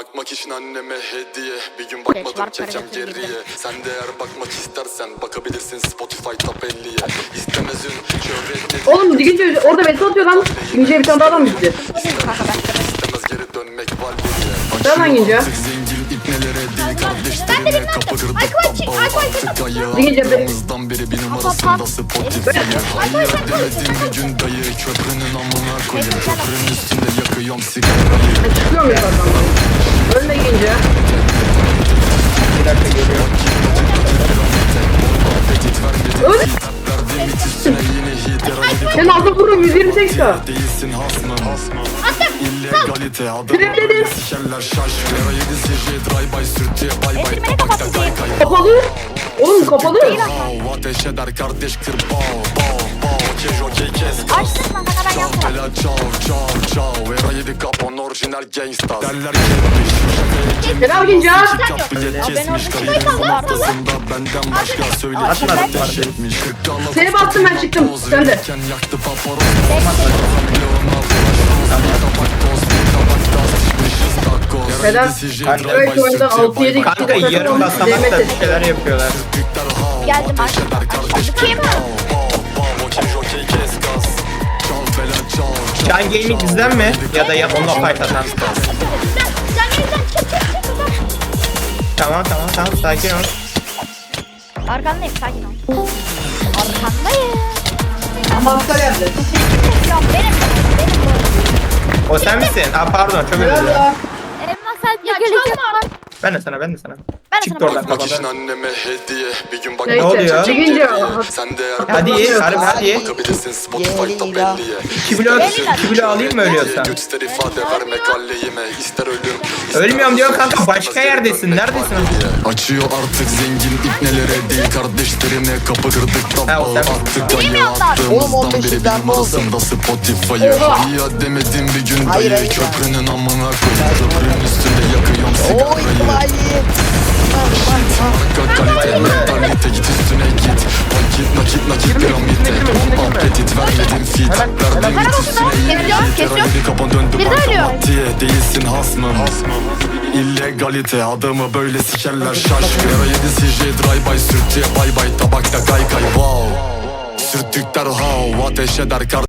Bakmak için anneme hediye Bir gün bakmadım getireyim geriye Sen de eğer bakmak istersen Bakabilirsin Spotify top 50'ye İstemez ün şöhret? Oğlum dikince orada mesaj atıyor lan. Dikince bir tane daha adam gitti. İstemez geri dönmek var ayağı Dikince bir- aklımızdan biri bir numarasında Spotify'ı Hayır demedim bir gün dayı Köprünün amına koyayım Köprünün üstünde yakıyorum sigarayı çıkıyor muyum giyince. Bir dakika geliyor. Öl. Verdiğim hiç üstüne yine hit Herhalde Senin altın vururum 128 k. değilsin hasmım İllegalite adamı Tripledim. böyle sikerler şaş Vera yedi CJ drive by sürtüye bay bay Eldirmeni tabakta kapattı kay diye. kay Kapalı. Oğlum kapalı. Ateş eder kardeş kır kes Açtın lan kanka ben Çal çal çal çal Vera yedi kapon orijinal gangsta Derler gelmiş Selam Ginca. Ateş etmiş Kırklarla Seni bastım ben çıktım. Sen de. drive by Evet, oyunda sürtüye altı, bay yedi bay. Kanka yarım basamakta bir şeyler yapıyorlar. Geldim, kır Kim? Can Gaming bizden mi? Ya da ya onunla fight atan. Tamam tamam tamam sakin ol. Arkandayım sakin ol. Arkandayım. Yok benim. Benim. O sen misin? Aa pardon çok özür dilerim. Elma sen ya çalma. Ben de sana ben de sana. Ben de Çıktı sana oradan için kafadan. anneme hediye Bir gün bak Neyse. oluyor? Dikince. Sen de eğer Hadi ye, hadi hadi. Bakabilirsin Spotify top 50'ye İki blok, iki blok alayım mı ölüyorsan? Güç ister ifade vermek alleyime ister ister Ölmüyorum diyor kanka, başka yerdesin. Neredesin? Açıyor artık zengin ipnelere değil kardeşlerine kapı kırdık Ha, o tabağı sen- attık ayı Oğlum, attığımızdan 15 beri oldu? numarasında Spotify'ı Hayya demedim bir gün Hayır, dayı hayır. köprünün amına koyayım Köprünün üstünde yakıyorum Oo sigarayı itfaiye. Arka kalite mentalite git üstüne git Nakit nakit nakit petit vermedim fit Verdim git üstüne yeni Kesiyor, hit kesiyor. Herhalde kapan döndü Bir de ölüyor. Değilsin hasmım İllegalite adamı böyle sikerler şaş Vera yedi CJ drive by sürtüye bay bay Tabakta kay kay wow Sürtükler hav ateş eder kar